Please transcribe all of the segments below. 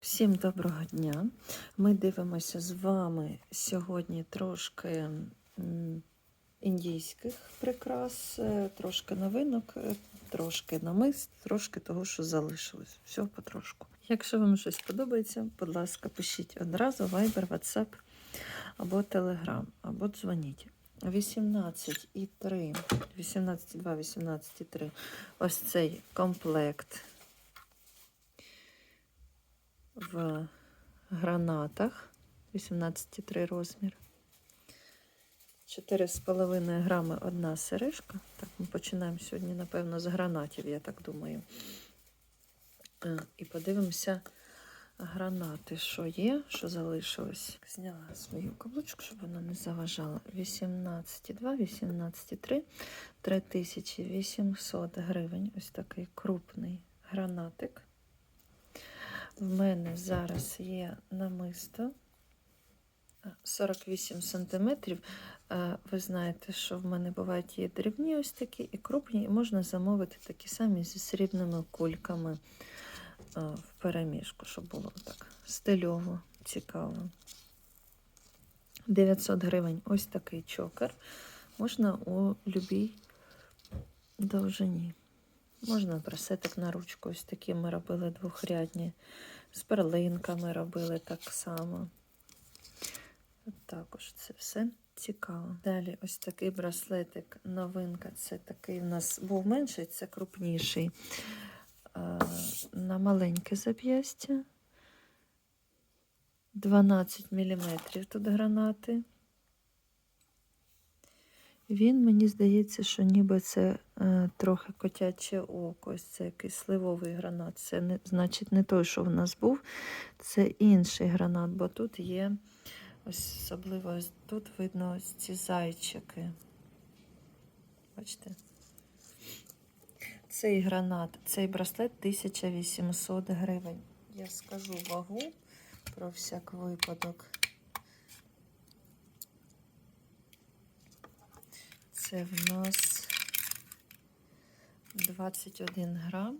Всім доброго дня. Ми дивимося з вами сьогодні трошки індійських прикрас, е, трошки новинок, е, трошки намист, трошки того, що залишилось. Все потрошку. Якщо вам щось подобається, будь ласка, пишіть одразу Viber, WhatsApp або Telegram, або дзвоніть. 18 і 3, 18,2, 18,3. Ось цей комплект в гранатах 18,3 розмір. 4,5 грами одна сережка. Так, ми починаємо сьогодні, напевно, з гранатів, я так думаю. Е, І подивимося гранати, що є, що залишилось. Зняла свою каблучку, щоб вона не заважала. 18,2, 18,3, 3800 гривень. Ось такий крупний гранатик. В мене зараз є намисто 48 сантиметрів. Е, Ви знаєте, що в мене бувають є дрібні ось такі і крупні, і можна замовити такі самі зі срібними кульками е, в переміжку, щоб було так стильово, цікаво. 900 гривень ось такий чокер. Можна у любій довжині. Можна брасетик на ручку. Ось такі ми робили двохрядні. З перлинками робили так само. Також це все цікаво. Далі ось такий браслетик, новинка. Це такий у нас був менший, це крупніший. На маленьке зап'ястя. 12 мм тут гранати. Він, мені здається, що ніби це е, трохи котяче око. Ось це якийсь сливовий гранат. Це не, значить не той, що в нас був, це інший гранат, бо тут є особливо тут видно ці зайчики. Бачите? Цей гранат, цей браслет 1800 гривень. Я скажу вагу про всяк випадок. Це в нас 21 грам.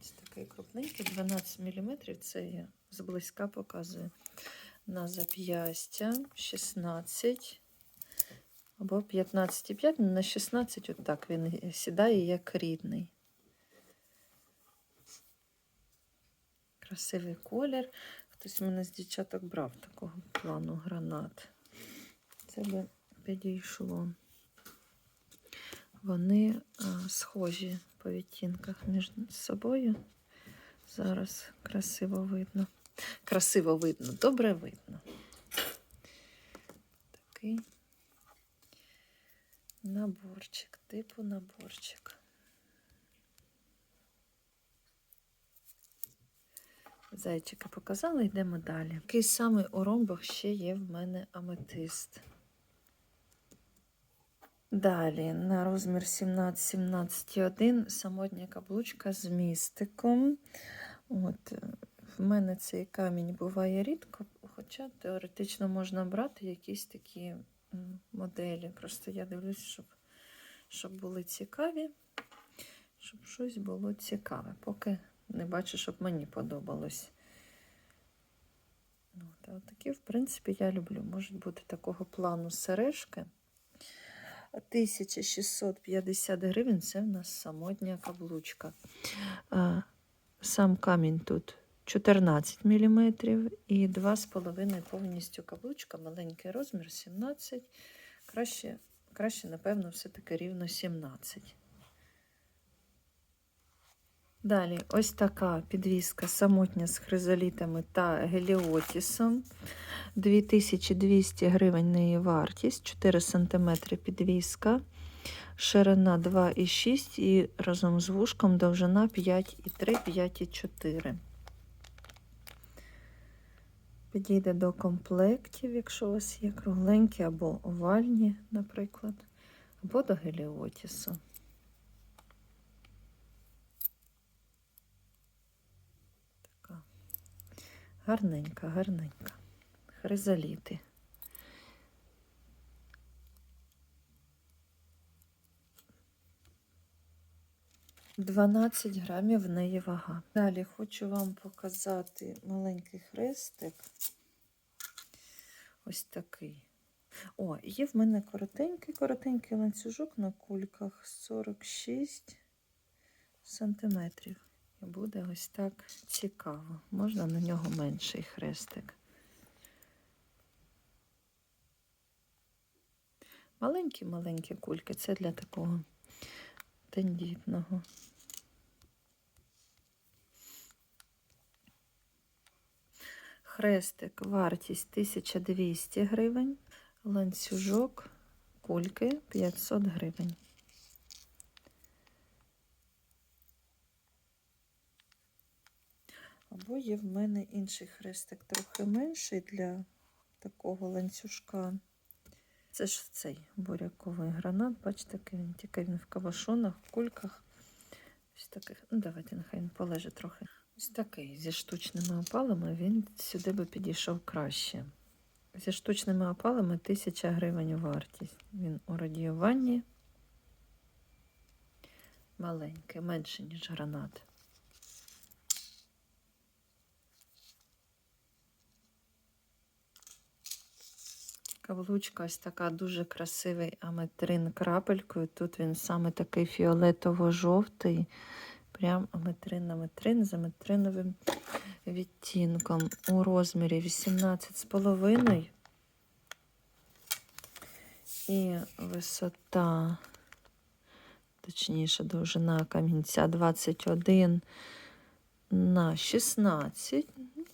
Ось такий крупненький, 12 мм. Це я зблизька показую. На зап'ястя 16 або 15,5, на 16 отак він сідає як рідний. Красивий колір. Хтось мене з дівчаток брав такого плану гранат. Це би підійшло. Вони схожі по відтінках між собою. Зараз красиво видно. Красиво видно, добре видно. Такий наборчик, типу наборчик. Зайчики показали, йдемо далі. Такий самий у ромбах ще є в мене аметист. Далі на розмір 17-17,1 самотня каблучка з містиком. От, е, в мене цей камінь буває рідко, хоча теоретично можна брати якісь такі моделі. Просто я дивлюсь, щоб, щоб були цікаві, щоб щось було цікаве. Поки не бачу, щоб мені подобалось. От, а такі, в принципі, я люблю. Можуть бути такого плану сережки. 1650 гривень це в нас самотня каблучка. Сам камінь тут 14 мм і 2,5 повністю каблучка, маленький розмір 17 Краще, краще напевно, все-таки рівно 17. Далі ось така підвіска самотня з хризолітами та геліотісом. 2200 гривень неї вартість, 4 см підвіска, ширина 2,6 і разом з вушком довжина 5,3, 5,4. Підійде до комплектів, якщо у вас є кругленькі або овальні, наприклад, або до геліотісу. Гарненька, гарненька. Хризоліти. 12 грамів в неї вага. Далі хочу вам показати маленький хрестик. Ось такий. О, є в мене коротенький, коротенький ланцюжок на кульках 46 сантиметрів. І буде ось так цікаво. Можна на нього менший хрестик. Маленькі-маленькі кульки. Це для такого тендітного. Хрестик, вартість 1200 гривень, ланцюжок, кульки 500 гривень. Або є в мене інший хрестик трохи менший для такого ланцюжка. Це ж цей буряковий гранат, бачите, він тільки він в кавашонах, в кульках. Ось таких. Ну, давайте, нехай він полежить трохи. Ось такий зі штучними опалами він сюди би підійшов краще. Зі штучними опалами 1000 гривень вартість. Він у радіюванні маленький, менше, ніж гранат. Каблучка ось така дуже красивий аметрин крапелькою. Тут він саме такий фіолетово-жовтий. Прям аметрин аметрин з аметриновим відтінком у розмірі 18,5. І висота, точніше, довжина камінця 21 на 16.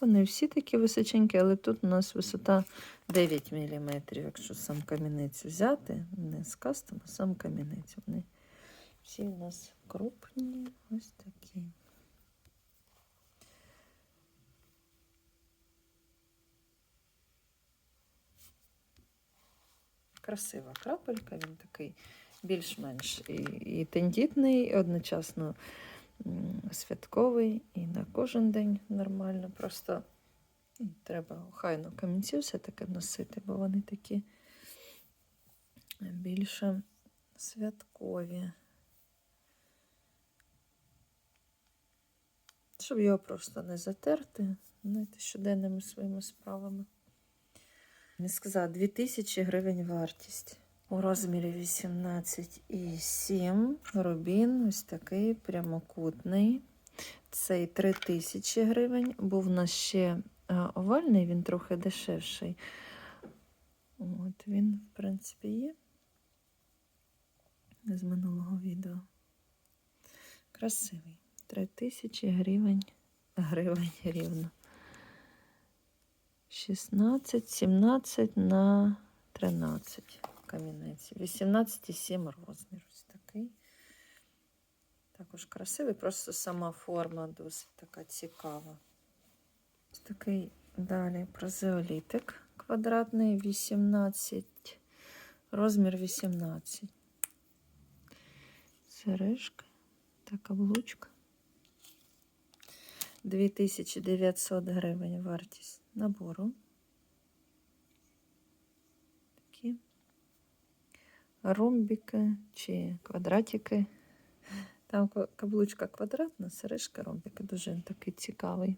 Вони всі такі височенькі, але тут у нас висота 9 мм, якщо сам камінець взяти, не з кастом, а сам камінець. Вони всі у нас крупні, ось такі. Красива крапелька, він такий більш-менш і, і тендітний, і одночасно святковий, і на кожен день нормально. Просто треба охайно камінці все-таки носити, бо вони такі більше святкові. Щоб його просто не затерти, знаєте, щоденними своїми справами. Не сказала, 2000 гривень вартість. У розмірі 18,7 рубін, ось такий прямокутний. Цей 3000 гривень. Був у нас ще овальний, він трохи дешевший. От він, в принципі, є з минулого відео. Красивий. 3000 гривень, гривень рівно. 16, 17 на 13 камінець. 18,7 розмір. Ось такий. Також красивий, просто сама форма досить така цікава. Ось такий далі прозеолітик квадратний 18, розмір 18. Сережка та каблучка. 2900 гривень вартість набору. Такі ромбіки чи квадратики. Там каблучка квадратна, сережка ромбіка. Дуже такий цікавий.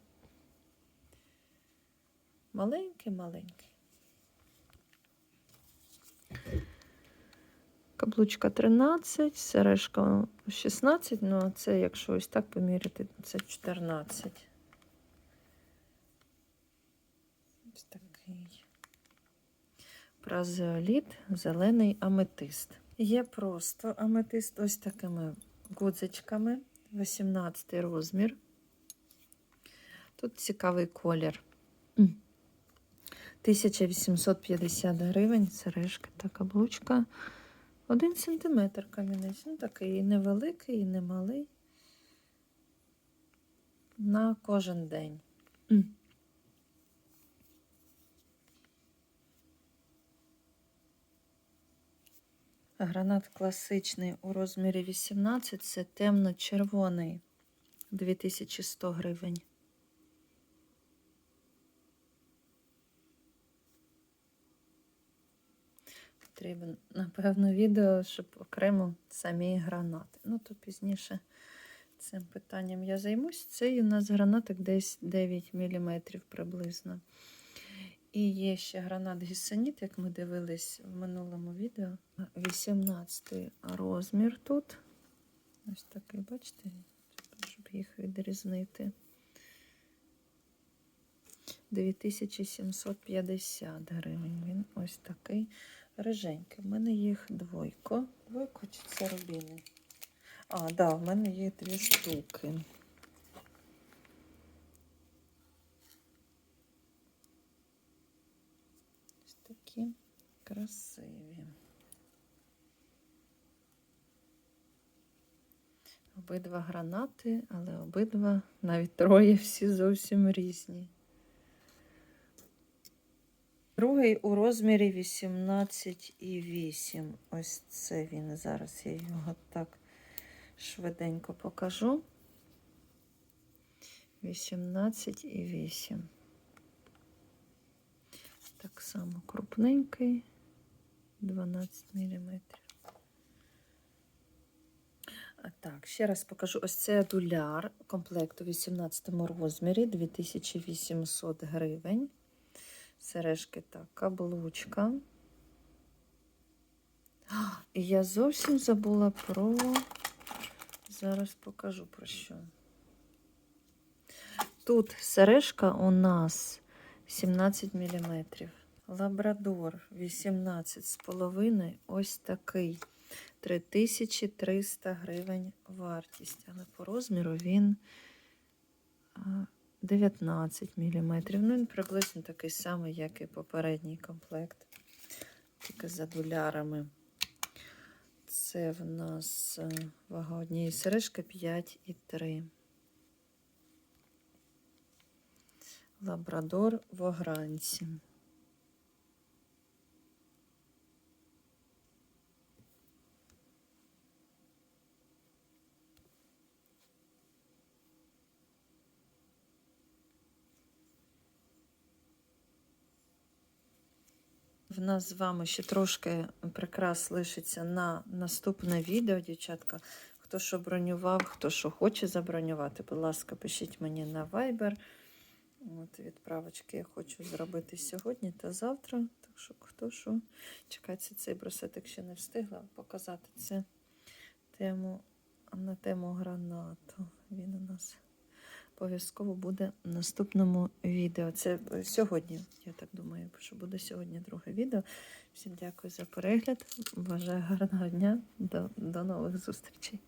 Маленький, маленький. Каблучка 13, сережка 16, ну а це, якщо ось так поміряти, це 14. Ось такий. Празеоліт, зелений аметист. Є просто аметист ось такими гудзичками, 18 розмір. Тут цікавий колір. 1850 гривень, сережка та каблучка. Один сантиметр камінець. Ну, такий і невеликий, і не малий. На кожен день. Гранат класичний у розмірі 18 це темно-червоний 2100 гривень. Потрібен, напевно, відео, щоб окремо самі гранати. Ну, то пізніше Цим питанням я займусь. Цей у нас гранатик десь 9 мм приблизно. І є ще гранат гісаніт, як ми дивились в минулому відео. 18 розмір тут. Ось такий, бачите, щоб їх відрізнити. 2750 гривень. Він ось такий риженький. У мене їх двойко. Двойко чи це рубіни? А, да, в мене є дві штуки. Ось такі красиві. Обидва гранати, але обидва, навіть троє, всі зовсім різні. Другий у розмірі 18,8. Ось це він. Зараз я його так швиденько покажу. 18,8. Так само крупненький, 12 мм. Так, ще раз покажу. Ось це дуляр комплекту в 18 розмірі, 2800 гривень. Сережки так, каблучка. І я зовсім забула про. Зараз покажу про що. Тут сережка у нас 17 мм. Лабрадор 18,5. Ось такий. 3300 гривень вартість. Але по розміру він 19 мм. Ну, він приблизно такий самий, як і попередній комплект. Тільки за долярами. Це в нас е, вага однієї сережки 5,3. Лабрадор в огранці. В нас з вами ще трошки прикрас лишиться на наступне відео, дівчатка. Хто що бронював, хто що хоче забронювати, будь ласка, пишіть мені на Viber. От Відправочки я хочу зробити сьогодні та завтра. Так що хто що. Чекайте, цей брусетик ще не встигла показати це тему, на тему гранату. Він у нас обов'язково буде в наступному відео. Це сьогодні, я так думаю, що буде сьогодні друге відео. Всім дякую за перегляд. Бажаю гарного дня. До, до нових зустрічей.